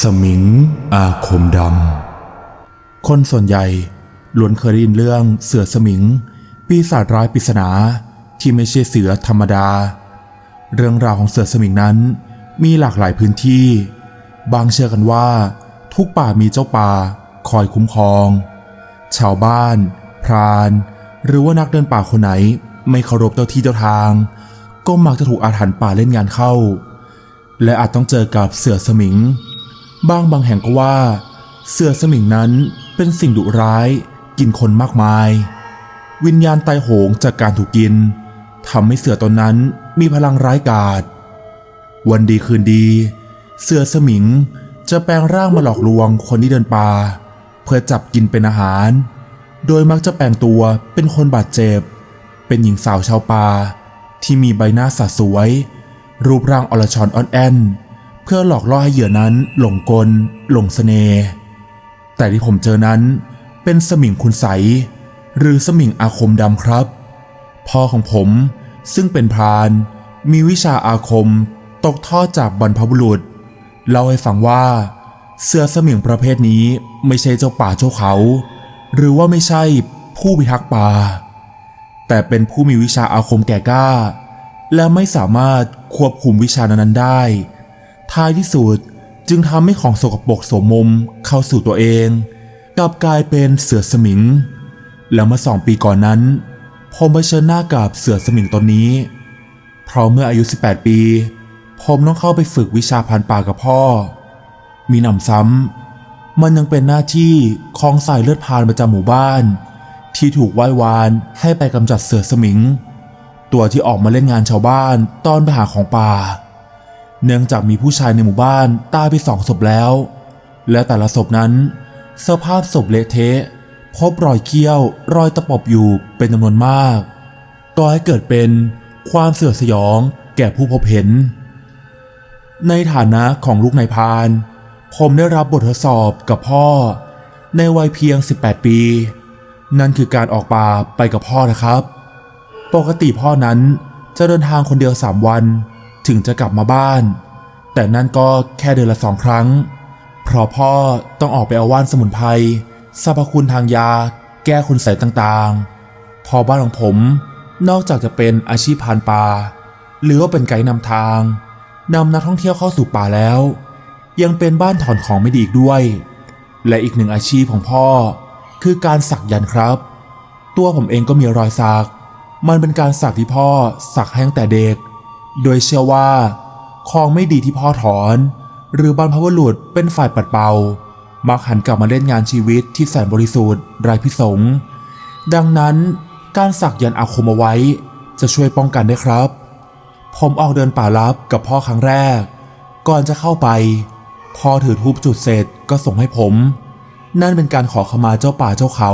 สมิง อาคมดำ คนส่วนใหญ่ล้วนเคยได้ยินเรื่องเสือสมิง ปีศาจร้ายปริศนาที่ไม่ใช่เสือธรรมดา เรื่องราวของเสือสมิงนั้นมีหลากหลายพื้นที่ บางเชื่อกันว่า ทุกป่ามีเจ้าป่าคอยคุ้มครอง ชาวบ้าน พราน หรือว่านักเดินป่าคนไหน ไม่เคารพเจ้าที่เจ้าทาง ก็มักจะถูกอาถรรพ์ป่าเล่นงานเข้า และอาจต้องเจอกับเสือสมิง บ้างบางแห่งก็ว่า เสือสมิงนั้นเป็นสิ่งดุร้ายกินคนมากมาย วิญญาณตายโหงจากการถูกกินทำให้เสือตนนั้นมีพลังร้ายกาจวันดีคืนดี เสือสมิงจะแปลงร่างมาหลอกลวงคนที่เดินป่าเพื่อจับกินเป็นอาหาร โดยมักจะแปลงตัวเป็นคนบาดเจ็บ เป็นหญิงสาวชาวป่าที่มีใบหน้าสะสวย รูปร่างอรชรอ่อนแอน เพื่อหลอกล่อให้เหยื่อนั้นหลงกล หลงเสน่ห์แต่ที่ผมเจอนั้นเป็นสมิงคุณใสหรือสมิงอาคมดำครับ พ่อของผมซึ่งเป็นพรานมีวิชาอาคมตกทอดจากบรรพบุรุษ เล่าให้ฟังว่า เสือสมิงประเภทนี้ไม่ใช่เจ้าป่าเจ้าเขา หรือว่าไม่ใช่ผู้พิทักษ์ป่า แต่เป็นผู้มีวิชาอาคมแก่กล้า และไม่สามารถควบคุมวิชานั้นๆได้ ท้ายที่สุดจึงทำให้ของสกปรกโสมมเข้าสู่ตัวเอง กลับกลายเป็นเสือสมิง แล้วมื่อสองปีก่อนนั้น ผมเผชิญหน้ากับเสือสมิงตนนี้ เพราะเมื่ออายุ 18 ปี ผมต้องเข้าไปฝึกวิชาพันป่ากับพ่อ มีหนำซ้ำมันยังเป็นหน้าที่ของสายเลือดพานประจำหมู่บ้าน ที่ถูกไหว้วานให้ไปกำจัดเสือสมิง ตัวที่ออกมาเล่นงานชาวบ้านตอนไปหาของป่า เนื่องจากมีผู้ชายในหมู่บ้านตายไปสองศพแล้ว และแต่ละศพนั้น สภาพศพเละเทะ พบรอยเขี้ยว รอยตะปบอยู่เป็นจำนวนมากก่อให้เกิดเป็นความเสื่อมสยองแก่ผู้พบเห็น ในฐานะของลูกนายพาน ผมได้รับบททดสอบกับพ่อ ในวัยเพียง 18 ปี นั่นคือการออกป่าไปกับพ่อนะครับ ปกติพ่อนั้นจะเดินทางคนเดียว 3 วัน ถึงจะกลับมาบ้าน แต่นั่นก็แค่เดือนละสองครั้ง เพราะพ่อต้องออกไปเอาว่านสมุนไพรสรรพคุณทางยา แก้คุณใสยต่างๆ พอบ้านของผมนอกจากจะเป็นอาชีพพานป่า หรือว่าเป็นไกด์นำทางนำนักท่องเที่ยวเข้าสู่ป่าแล้ว ยังเป็นบ้านถอนของไม่ดีอีกด้วย และอีกหนึ่งอาชีพของพ่อ คือการสักยันครับ ตัวผมเองก็มีรอยสัก มันเป็นการสักที่พ่อสักให้ตั้งแต่เด็ก โดยเชื่อว่าของไม่ดีที่พ่อถอน หรือบรรพบุรุษเป็นฝ่ายปัดเป่า มักหันกลับมาเล่นงานชีวิตที่แสนบริสุทธิ์ไร้พิสงดังนั้นการสักยันต์อาคมเอาไว้ จะช่วยป้องกันได้ครับ ผมออกเดินป่าลับกับพ่อครั้งแรก ก่อนจะเข้าไป พ่อถือทูบจุดเสร็จก็ส่งให้ผม นั่นเป็นการขอขมาเจ้าป่าเจ้าเขา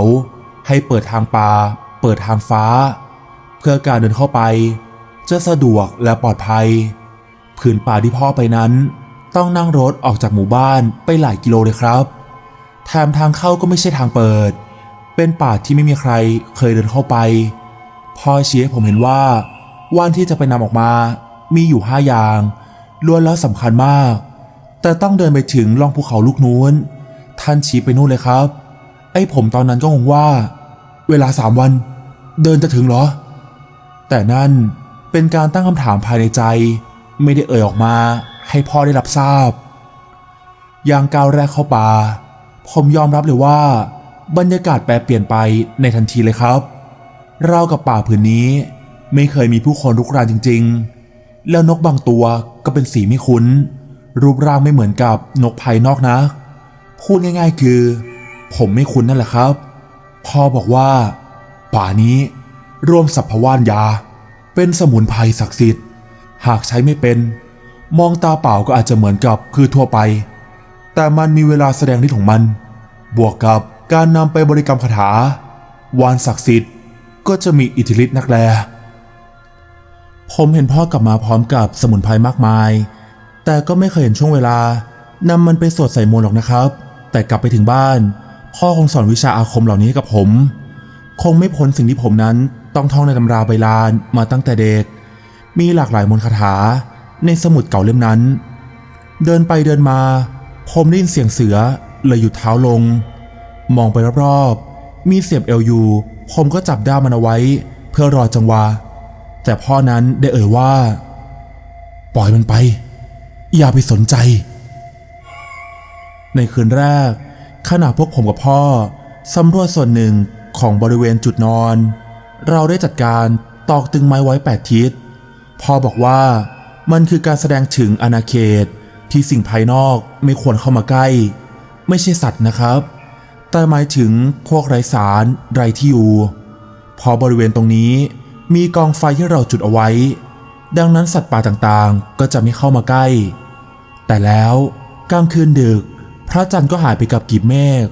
ให้เปิดทางป่าเปิดทางฟ้า เพื่อการเดินเข้าไป จะสะดวกและปลอดภัยผืนป่าที่พ่อไปนั้น ต้องนั่งรถออกจากหมู่บ้านไปหลายกิโลเลยครับ แถมทางเข้าก็ไม่ใช่ทางเปิด เป็นป่าที่ไม่มีใครเคยเดินเข้าไป พ่อชี้ให้ผมเห็นว่าว่านที่จะไปนำออกมามีอยู่ห้าอย่างล้วนแล้วสำคัญมาก แต่ต้องเดินไปถึงล่องภูเขาลูกนู้น ท่านชี้ไปนู่นเลยครับ ไอ้ผมตอนนั้นก็งงว่า เวลาสามวัน เดินจะถึงเหรอ แต่นั่น เป็นการตั้งคำถามภายในใจ ไม่ได้เอ่ยออกมาให้พ่อได้รับทราบ อย่างก้าวแรกเข้าป่า ผมยอมรับเลยว่า บรรยากาศแปรเปลี่ยนไปในทันทีเลยครับ เรากับป่าผืนนี้ไม่เคยมีผู้คนรุกรานจริง ๆ แล้วนกบางตัวก็เป็นสีไม่คุ้น รูปร่างไม่เหมือนกับนกภายนอกนะ พูดง่าย ๆ คือ ผมไม่คุ้นนั่นแหละครับ พ่อบอกว่า ป่านี้รวมสัพพว่านยา เป็นสมุนไพรศักดิ์สิทธิ์ หากใช้ไม่เป็น มองตาเปล่าก็อาจจะเหมือนกับคือทั่วไป แต่มันมีเวลาแสดงฤทธิ์ของมัน บวกกับการนำไปบริกรรมคาถา วานศักดิ์สิทธิ์ก็จะมีอิทธิฤทธิ์นักแล ผมเห็นพ่อกลับมาพร้อมกับสมุนไพรมากมาย แต่ก็ไม่เคยเห็นช่วงเวลานำมันไปสวดใส่มนต์หรอกนะครับ แต่กลับไปถึงบ้าน พ่อคงสอนวิชาอาคมเหล่านี้ให้กับผม คงไม่พ้นสิ่งที่ผมนั้น ต้องท่องในตำราใบลานมาตั้งแต่เด็ก มีหลากหลายมนต์คาถาในสมุดเก่าเล่มนั้น เดินไปเดินมาผมได้ยินเสียงเสือเลยหยุดเท้าลง มองไปรอบๆ มีเสียบเอลอยู่ ผมก็จับด้ามมันเอาไว้ เพื่อรอจังหวะ แต่พ่อนั้นได้เอ่ยว่า ปล่อยมันไป อย่าไปสนใจ ในคืนแรกขณะพวกผมกับพ่อสำรวจส่วนหนึ่งของบริเวณจุดนอน เราได้จัดการตอกตึงไม้ไว้แปดทิศพ่อบอกว่ามันคือการแสดงถึงอาณาเขตที่สิ่งภายนอกไม่ควรเข้ามาใกล้ ไม่ใช่สัตว์นะครับ แต่หมายถึงพวกไร้สารไร้ที่อยู่ พอบริเวณตรงนี้มีกองไฟที่เราจุดเอาไว้ ดังนั้นสัตว์ป่าต่างๆ ก็จะไม่เข้ามาใกล้ แต่แล้วกลางคืนดึก พระจันทร์ก็หายไปกับกีบเมฆ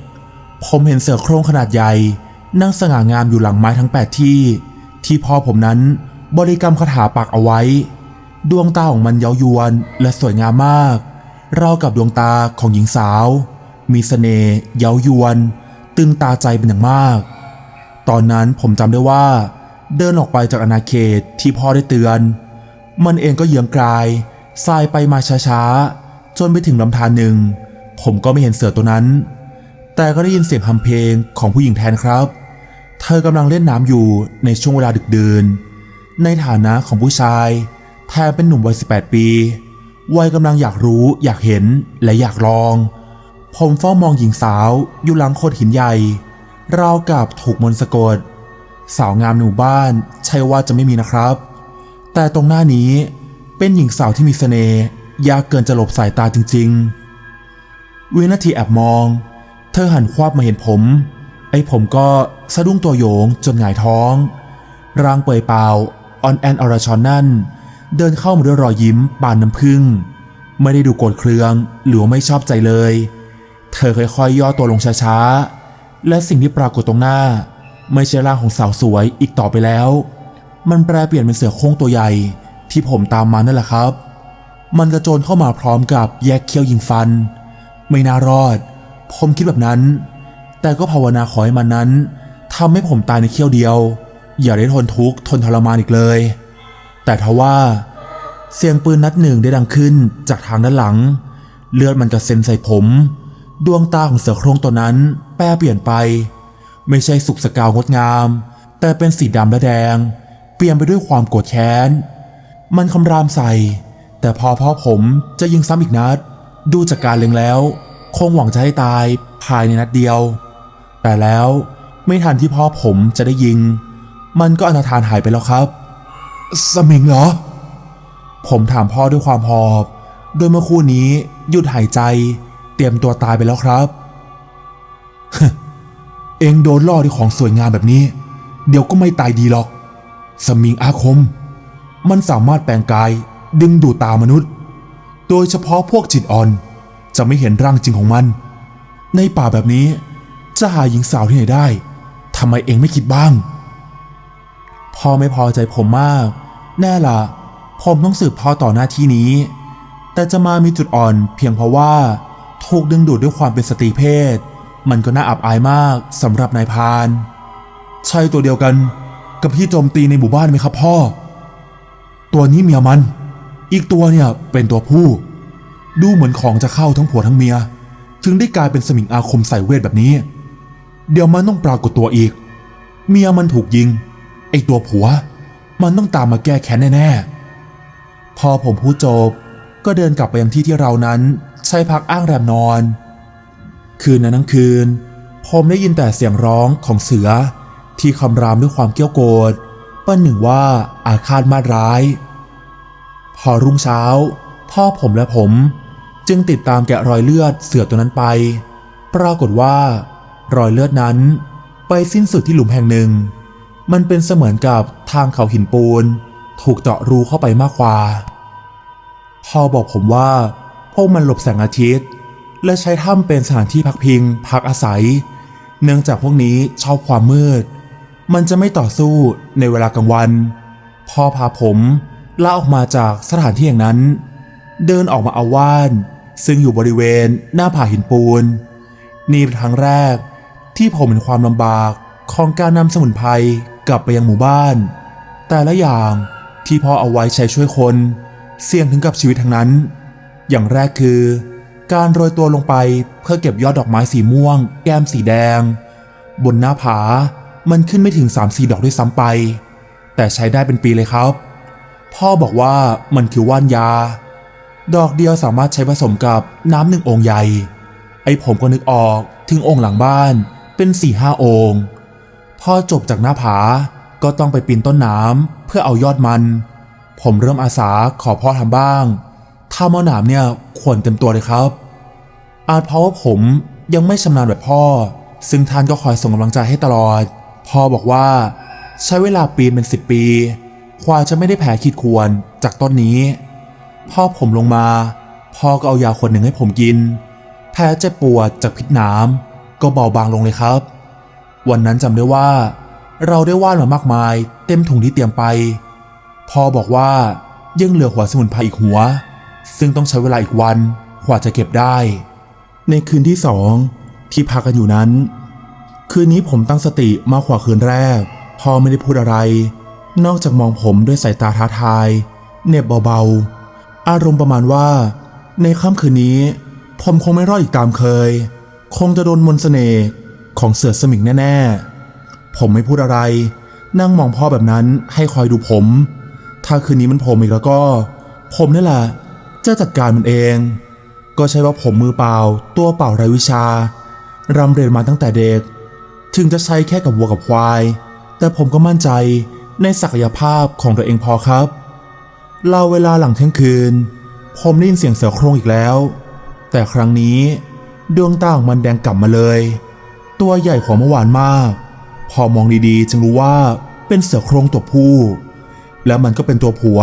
ผมเห็นเสือโคร่งขนาดใหญ่ นั่งสง่างามอยู่หลังไม้ทั้งแปดที่ ที่พ่อผมนั้นบริกรรมคาถาปักเอาไว้ ดวงตาของมันเย้ายวนและสวยงามมากราวกับดวงตาของหญิงสาว มีเสน่ห์เย้ายวน ตึงตาใจเป็นอย่างมาก ตอนนั้นผมจำได้ว่า เดินออกไปจากอาณาเขตที่พ่อได้เตือน มันเองก็เยืองกลายสายไปมาช้าๆ จนไปถึงลำธารหนึ่ง ผมก็ไม่เห็นเสือตัวนั้น แต่ก็ได้ยินเสียงฮัมเพลงของผู้หญิงแทนครับ เธอกำลังเล่นน้ำอยู่ในช่วงเวลาดึกเดื่นในฐานะของผู้ชายแทนเป็นหนุ่มวัย 18 ปี วัยกำลังอยากรู้อยากเห็นและอยากลอง ผมเฝ้ามองหญิงสาวอยู่หลังโขดหินใหญ่ ราวกับถูกมนต์สะกด สาวงามในหมู่บ้านใช่ว่าจะไม่มีนะครับ แต่ตรงหน้านี้เป็นหญิงสาวที่มีเสน่ห์ยากเกินจะหลบสายตาจริง ๆ วินาทีแอบมอง เธอหันควับมาเห็นผม ไอ้ผมก็สะดุ้งตัวโยงจนหงายท้อง ร่างเปยเปล่าออนแอนอรชอนนั่น เดินเข้ามาด้วยรอยยิ้มบานน้ำพึ่ง ไม่ได้ดูโกรธเคืองหรือไม่ชอบใจเลย เธอค่อยๆย่อตัวลงช้าๆ และสิ่งที่ปรากฏตรงหน้า ไม่ใช่ร่างของสาวสวยอีกต่อไปแล้ว มันแปลเปลี่ยนเป็นเสือโคร่งตัวใหญ่ที่ผมตามมานั่นแหละครับ มันกระโจนเข้ามาพร้อมกับแยกเขี้ยวยิงฟัน ไม่น่ารอด ผมคิดแบบนั้น แต่ก็ภาวนาขอให้มันนั้นทำให้ผมตายในเขี้ยวเดียว อย่าได้ทนทุกข์ทนทรมานอีกเลย แต่ทว่า เสียงปืนนัดหนึ่งได้ดังขึ้นจากทางด้านหลัง เลือดมันกระเซ็นใส่ผม ดวงตาของเสือโคร่งตัวนั้น แปรเปลี่ยนไป ไม่ใช่สุกสกาวงดงาม แต่เป็นสีดำและแดง เปลี่ยนไปด้วยความโกรธแค้น มันคำรามใส่ แต่พอพ่อผมจะยิงซ้ำอีกนัด ดูจากการเล็งแล้ว คงหวังจะให้ตายภายในนัดเดียว แต่แล้วไม่ทันที่พ่อผมจะได้ยิง มันก็อนาถานหายไปแล้วครับ สมิงเหรอ ผมถามพ่อด้วยความหอบ โดยเมื่อคู่นี้หยุดหายใจ เตรียมตัวตายไปแล้วครับ เองโดนล่อด้วยของสวยงามแบบนี้ เดี๋ยวก็ไม่ตายดีหรอก สมิงอาคม มันสามารถแปลงกายดึงดูดตามนุษย์ โดยเฉพาะพวกจิตอ่อนจะไม่เห็นร่างจริงของมัน ในป่าแบบนี้ จะหาหญิงสาวที่ไหนได้ทำไมเองไม่คิดบ้าง พ่อไม่พอใจผมมาก แน่ละผมต้องสืบทอดต่อหน้าที่นี้ แต่จะมามีจุดอ่อนเพียงเพราะว่า ถูกดึงดูดด้วยความเป็นสตรีเพศ มันก็น่าอับอายมากสำหรับนายพาน ใช่ตัวเดียวกันกับที่โจมตีในหมู่บ้านไหมครับพ่อ ตัวนี้เมียมัน อีกตัวเนี่ยเป็นตัวผู้ ดูเหมือนของจะเข้าทั้งผัวทั้งเมีย จึงได้กลายเป็นสมิงอาคมใส่เวทแบบนี้ เดี๋ยวมันต้องปรากฏตัวอีก เมียมันถูกยิง ไอตัวผัว มันต้องตามมาแก้แค้นแน่ๆ พอผมพูดจบ ก็เดินกลับไปยังที่ที่เรานั้น ใช้พักอ้างแรมนอน คืนนั้นทั้งคืน ผมได้ยินแต่เสียงร้องของเสือ ที่คำรามด้วยความเกี้ยวโกรธป้นหนึ่งว่าอาฆาตมาร้าย พอรุ่งเช้า พ่อผมและผมจึงติดตามแกะรอยเลือดเสือตัวนั้นไป ปรากฏว่า รอยเลือดนั้น ไปสิ้นสุดที่หลุมแห่งหนึ่ง มันเป็นเสมือนกับทางเขาหินปูน ถูกเจาะรูเข้าไปมากกว่าพ่อบอกผมว่า พวกมันหลบแสงอาทิตย์ และใช้ถ้ำเป็นสถานที่พักพิง พักอาศัย เนื่องจากพวกนี้ชอบความมืด มันจะไม่ต่อสู้ในเวลากลางวัน พ่อพาผมล่าออกมาจากสถานที่อย่างนั้น เดินออกมาเอาว่าน ซึ่งอยู่บริเวณหน้าผาหินปูน นี่เป็นครั้งแรก ที่ผมเห็นความลำบากของการนำสมุนไพรกลับไปยังหมู่บ้าน แต่ละอย่างที่พ่อเอาไว้ใช้ช่วยคน เสี่ยงถึงกับชีวิตทั้งนั้น อย่างแรกคือ การโรยตัวลงไปเพื่อเก็บยอดดอกไม้สีม่วง แก้มสีแดง บนหน้าผามันขึ้นไม่ถึง 3-4 ดอกด้วยซ้ำไป แต่ใช้ได้เป็นปีเลยครับ พ่อบอกว่ามันคือว่านยา ดอกเดียวสามารถใช้ผสมกับน้ำหนึ่งองค์ใหญ่ ไอ้ผมก็นึกออกถึงองค์หลังบ้าน เป็นสี่ห้าองค์ พอจบจากหน้าผาก็ต้องไปปีนต้นน้ำเพื่อเอายอดมัน ผมเริ่มอาสาขอพ่อทำบ้าง ถ้าเอาหนามเนี่ยขวนเต็มตัวเลยครับ อาจเพราะว่าผมยังไม่ชำนาญแบบพ่อ ซึ่งท่านก็คอยส่งกำลังใจให้ตลอด พ่อบอกว่าใช้เวลาปีนเป็นสิบปีกว่าจะไม่ได้แผลขีดข่วนจากต้นนี้ พ่อผมลงมา พ่อก็เอายาขวดหนึ่งให้ผมกินแผลเจ็บปวดจากพิษน้ำ ก็เบาบางลงเลยครับ วันนั้นจำได้ว่า เราได้ว่านมามากมาย เต็มถุงที่เตรียมไปพ่อบอกว่ายังเหลือหัวสมุนไพรอีกหัว ซึ่งต้องใช้เวลาอีกวันกว่าจะเก็บได้ ในคืนที่สองที่พักกันอยู่นั้น คืนนี้ผมตั้งสติมากกว่าคืนแรกพ่อไม่ได้พูดอะไร นอกจากมองผมด้วยสายตาท้าทายเน็บเบาๆ อารมณ์ประมาณว่า ในค่ำคืนนี้ ผมคงไม่รอดอีกตามเคย คงจะโดนมนต์เสน่ห์ของเสือสมิงแน่ๆ ผมไม่พูดอะไร นั่งมองพ่อแบบนั้นให้คอยดูผม ถ้าคืนนี้มันผมอีกแล้วก็ ผมนี่แหละจะจัดการมันเอง ก็ใช่ว่าผมมือเปล่า ตัวเปล่าไรวิชา รำเรียนมาตั้งแต่เด็ก ถึงจะใช้แค่กับวัวกับควาย แต่ผมก็มั่นใจในศักยภาพของตัวเองพอครับเล่าเวลาหลังเที่ยงคืน ผมได้ยินเสียงเสือโครงอีกแล้ว แต่ครั้งนี้ ดวงตาของมันแดงกลับมาเลย ตัวใหญ่กว่าเมื่อวานมาก พอมองดีๆ จึงรู้ว่าเป็นเสือโครงตัวผู้ แล้วมันก็เป็นตัวผัว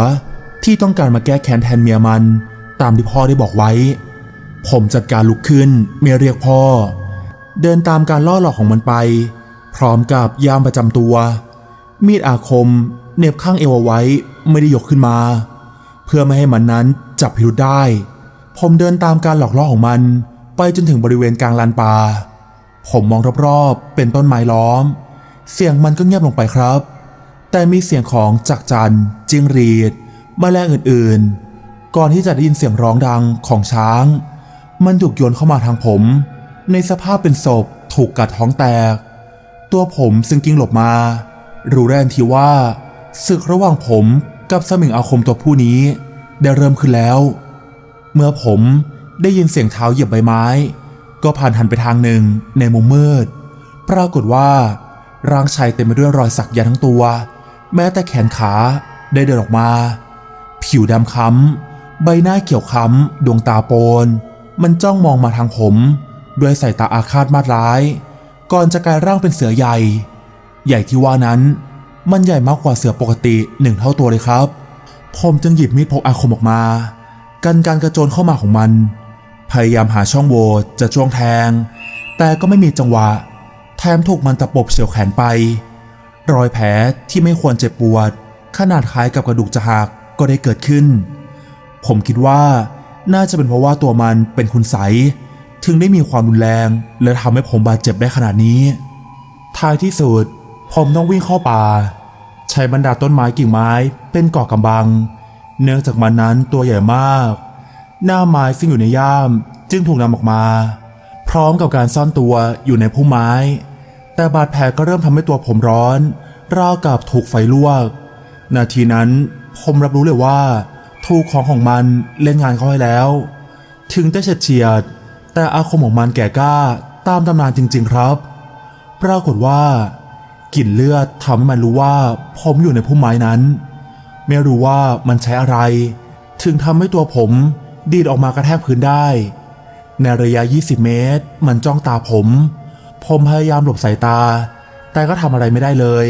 ที่ต้องการมาแก้แค้นแทนเมียมัน ตามที่พ่อได้บอกไว้ ผมจัดการลุกขึ้นเมียเรียกพ่อ เดินตามการล่อหลอกของมันไป พร้อมกับยามประจำตัว มีดอาคมเน็บข้างเอวเอาไว้ไม่ได้ยกขึ้นมา เพื่อไม่ให้มันนั้นจับพิรุธได้ ผมเดินตามการหลอกล่อของมัน ไปจนถึงบริเวณกลางลานป่า ผมมองรอบๆ เป็นต้นไม้ล้อม เสียงมันก็เงียบลงไปครับ แต่มีเสียงของจักจันจิงรีดแมลงอื่นๆ ก่อนที่จะได้ยินเสียงร้องดังของช้าง มันถูกโยนเข้ามาทางผม ในสภาพเป็นศพถูกกัดท้องแตก ตัวผมซึ่งกิ้งหลบมา รู้ได้ทันทีว่าศึกระหว่างผมกับสมิงอาคมตัวผู้นี้ ได้เริ่มขึ้นแล้ว เมื่อผม ได้ยินเสียงเท้าเหยียบใบไม้ ก็ผ่านหันไปทางหนึ่งในมุมมืด ปรากฏว่า ร่างชายเต็มไปด้วยรอยสักยันทั้งตัว แม้แต่แขนขาได้เดินออกมา ผิวดำค้ำใบหน้าเขียวค้ำดวงตาโปน มันจ้องมองมาทางผม ด้วยสายตาอาฆาตมาดร้าย ก่อนจะกลายร่างเป็นเสือใหญ่ ใหญ่ที่ว่านั้น มันใหญ่มากกว่าเสือปกติหนึ่งเท่าตัวเลยครับ ผมจึงหยิบมีดพกอาคมออกมา กันการกระโจนเข้ามาของมัน พยายามหาช่องโหว่จะจ้วงแทง แต่ก็ไม่มีจังหวะ แถมถูกมันตะปบเฉียวแขนไป รอยแผลที่ไม่ควรเจ็บปวด ขนาดคล้ายกับกระดูกจะหักก็ได้เกิดขึ้น ผมคิดว่าน่าจะเป็นเพราะว่าตัวมันเป็นคุณใส ถึงได้มีความรุนแรง และทำให้ผมบาดเจ็บได้ขนาดนี้ ท้ายที่สุด ผมต้องวิ่งเข้าป่า ใช้บรรดาต้นไม้กิ่งไม้เป็นเกาะกำบัง เนื่องจากมันนั้นตัวใหญ่มาก หน้าไม้ซึ่งอยู่ในย่ามจึงถูกนำออกมา พร้อมกับการซ่อนตัวอยู่ในพุ่มไม้ แต่บาดแผลก็เริ่มทำให้ตัวผมร้อน ราวกับถูกไฟลวก นาทีนั้นผมรับรู้เลยว่า ถูกของของมันเล่นงานเขาให้แล้ว ถึงจะเฉียดเฉียด แต่อาคมของมันแก่กล้าตามตำนานจริง ๆครับ ปรากฏว่ากลิ่นเลือดทำให้มันรู้ว่าผมอยู่ในพุ่มไม้นั้น ไม่รู้ว่ามันใช้อะไร ถึงทำให้ตัวผม ดีดออกมากระแทกพื้นได้ ในระยะ 20 เมตร มันจ้องตาผม ผมพยายามหลบสายตา แต่ก็ทำอะไรไม่ได้เลย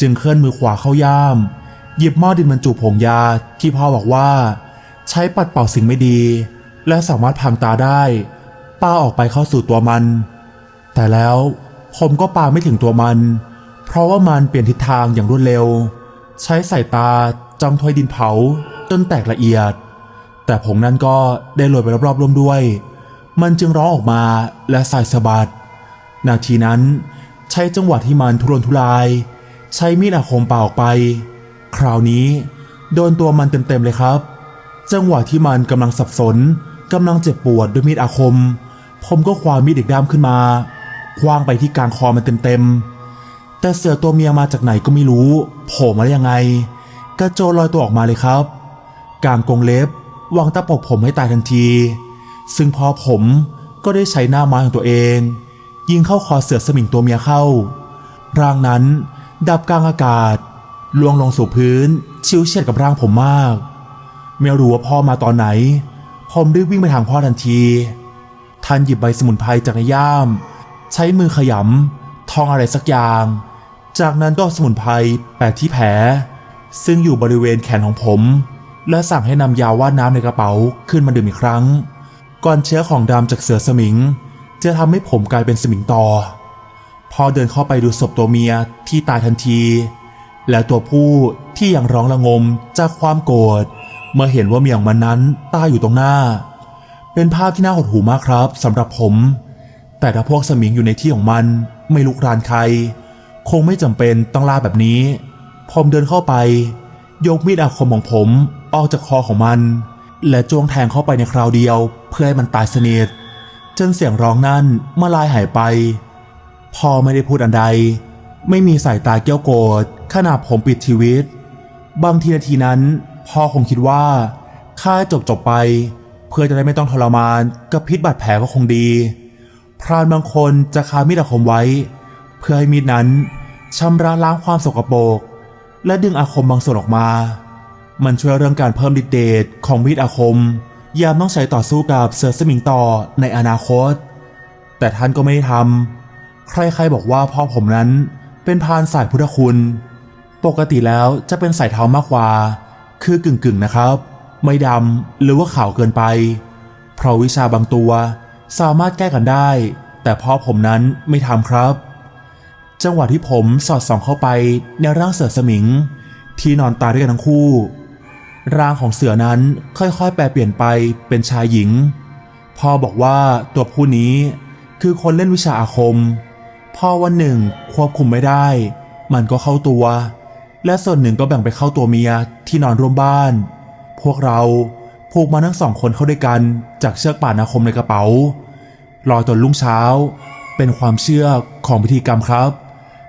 จึงเคลื่อนมือขวาเข้าย่าม หยิบหม้อดินบรรจุผงยาที่พ่อบอกว่า ใช้ปัดเป่าสิ่งไม่ดี และสามารถพังตาได้ป้าออกไปเข้าสู่ตัวมัน แต่แล้วผมก็ปาไม่ถึงตัวมัน เพราะว่ามันเปลี่ยนทิศทางอย่างรวดเร็ว ใช้สายตาจ้องถ้วยดินเผาจนแตกละเอียด แต่ผงนั้นก็ได้โรยไปรอบๆร่วมด้วย มันจึงร้องออกมาและสายสะบัด นาทีนั้นใช้จังหวะที่มันทุรนทุราย ใช้มีดอาคมเป่าออกไป คราวนี้โดนตัวมันเต็มๆเลยครับ จังหวะที่มันกำลังสับสนกำลังเจ็บปวดด้วยมีดอาคม ผมก็คว้ามีดอีกด้ามขึ้นมาคว้างไปที่กลางคอมันเต็มๆ แต่เสือตัวเมียมาจากไหนก็ไม่รู้โผล่มาได้ยังไง กระโจนลอยตัวออกมาเลยครับ กลางกรงเล็บ วางตะปบผมให้ตายทันที ซึ่งพอผมก็ได้ใช้หน้าไม้ของตัวเอง ยิงเข้าคอเสือสมิงตัวเมียเข้า ร่างนั้นดับกลางอากาศล่วงลงสู่พื้น ชิวเฉียดกับร่างผมมาก ไม่รู้ว่าพ่อมาตอนไหน ผมรีบวิ่งไปทางพ่อทันทีท่านหยิบใบสมุนไพรจากในย่าม ใช้มือขยำท่องอะไรสักอย่าง จากนั้นก็เอสมุนไพรแปะที่แผลซึ่งอยู่บริเวณแขนของผม และสั่งให้นำยาว่านน้ำในกระเป๋าขึ้นมาดื่มอีกครั้ง ก่อนเชื้อของดำจากเสือสมิง จะทำให้ผมกลายเป็นสมิงต่อ พอเดินเข้าไปดูศพตัวเมียที่ตายทันที และตัวผู้ที่ยังร้องระงมจากความโกรธเมื่อเห็นว่าเมียของมันนั้นตายอยู่ตรงหน้า เป็นภาพที่น่าหดหูมากครับสำหรับผม แต่ถ้าพวกสมิงอยู่ในที่ของมันไม่ลุกรานใคร คงไม่จำเป็นต้องล่าแบบนี้ ผมเดินเข้าไป ยกมีดอาคมของผม ออกจากคอของมัน และจ้วงแทงเข้าไปในคราวเดียว เพื่อให้มันตายสนิทจนเสียงร้องนั่นมาลายหายไป พ่อไม่ได้พูดอันใด ไม่มีสายตาเกี้ยวโกรธขณะผมปิดชีวิต บางทีนาทีนั้น พ่อคงคิดว่าฆ่าจบจบไป เพื่อจะได้ไม่ต้องทรมานกับพิษบาดแผลก็คงดี พรานบางคนจะคามีดอาคมไว้ เพื่อให้มีดนั้นชำระล้างความสกปรกและดึงอาคมบางส่วนออกมา มันช่วยเรื่องการเพิ่มฤทธิ์เดชของมีดอาคม ยามต้องใช้ต่อสู้กับเสือสมิงต่อในอนาคต แต่ท่านก็ไม่ได้ทำใครๆบอกว่าพ่อผมนั้นเป็นพานสายพุทธคุณ ปกติแล้วจะเป็นสายเทามากกว่า คือกึ่งๆนะครับ ไม่ดำหรือว่าขาวเกินไป เพราะวิชาบางตัวสามารถแก้กันได้ แต่พ่อผมนั้นไม่ทำครับ จังหวะที่ผมสอดส่องเข้าไปในร่างเสือสมิง ที่นอนตายด้วยกันทั้งคู่ ร่างของเสือนั้นค่อยๆ แปลเปลี่ยนไปเป็นชายหญิง พ่อบอกว่าตัวผู้นี้คือคนเล่นวิชาอาคม พ่อวันหนึ่งควบคุมไม่ได้ มันก็เข้าตัว และส่วนหนึ่งก็แบ่งไปเข้าตัวเมียที่นอนร่วมบ้าน พวกเราผูกมาทั้งสองคนเข้าด้วยกันจากเชือกป่านอาคมในกระเป๋ารอจนรุ่งเช้า เป็นความเชื่อของพิธีกรรมครับ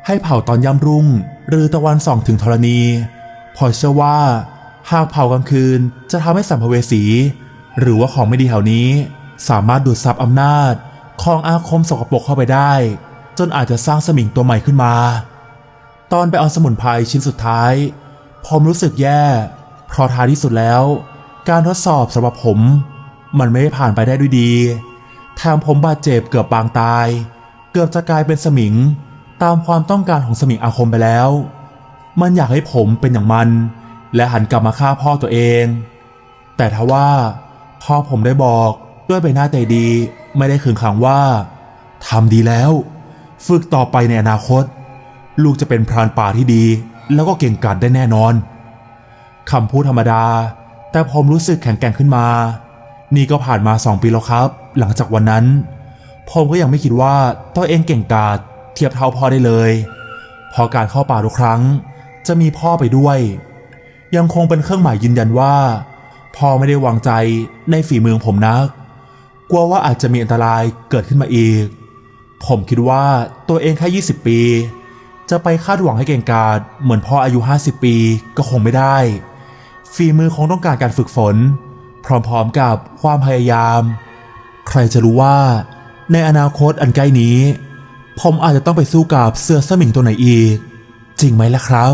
ให้เผาตอนย่ำรุ่ง หรือตะวันส่องถึงธรณี พอเชื่อว่า หากเผากลางคืนจะทำให้สัมภเวสี หรือว่าของไม่ดีแถวนี้ สามารถดูดซับอำนาจของอาคมสกปรกเข้าไปได้ จนอาจจะสร้างสมิงตัวใหม่ขึ้นมา ตอนไปเอาสมุนไพรชิ้นสุดท้ายผมรู้สึกแย่ เพราะท้ายที่สุดแล้ว การทดสอบสำหรับผม มันไม่ได้ผ่านไปได้ด้วยดีแถมผมบาดเจ็บเกือบปางตาย เกือบจะกลายเป็นสมิง ตามความต้องการของสมิงอาคมไปแล้ว มันอยากให้ผมเป็นอย่างมัน และหันกลับมาฆ่าพ่อตัวเอง แต่ทว่า พ่อผมได้บอกด้วยใบหน้าใจดี ไม่ได้ขึงขังว่าทำดีแล้ว ฝึกต่อไปในอนาคต ลูกจะเป็นพรานป่าที่ดี แล้วก็เก่งกาจได้แน่นอนคำพูดธรรมดา แต่ผมรู้สึกแข็งแกร่งขึ้นมา นี่ก็ผ่านมาสองปีแล้วครับ หลังจากวันนั้น ผมก็ยังไม่คิดว่าตัวเองเก่งกาจเทียบเท่าพ่อได้เลยเพอการเข้าป่าทุกครั้ง จะมีพ่อไปด้วย ยังคงเป็นเครื่องหมายยืนยันว่าพ่อไม่ได้วางใจในฝีมือของผมนัก กลัวว่าอาจจะมีอันตรายเกิดขึ้นมาอีก ผมคิดว่าตัวเองแค่ 20 ปี จะไปคาดหวังให้เก่งกาจเหมือนพ่ออายุ 50 ปีก็คงไม่ได้ ฝีมือคงต้องการการฝึกฝน พร้อมๆกับความพยายาม ใครจะรู้ว่าในอนาคตอันใกล้นี้ ผมอาจจะต้องไปสู้กับเสือสมิงตัวไหนอีก จริงไหมล่ะครับ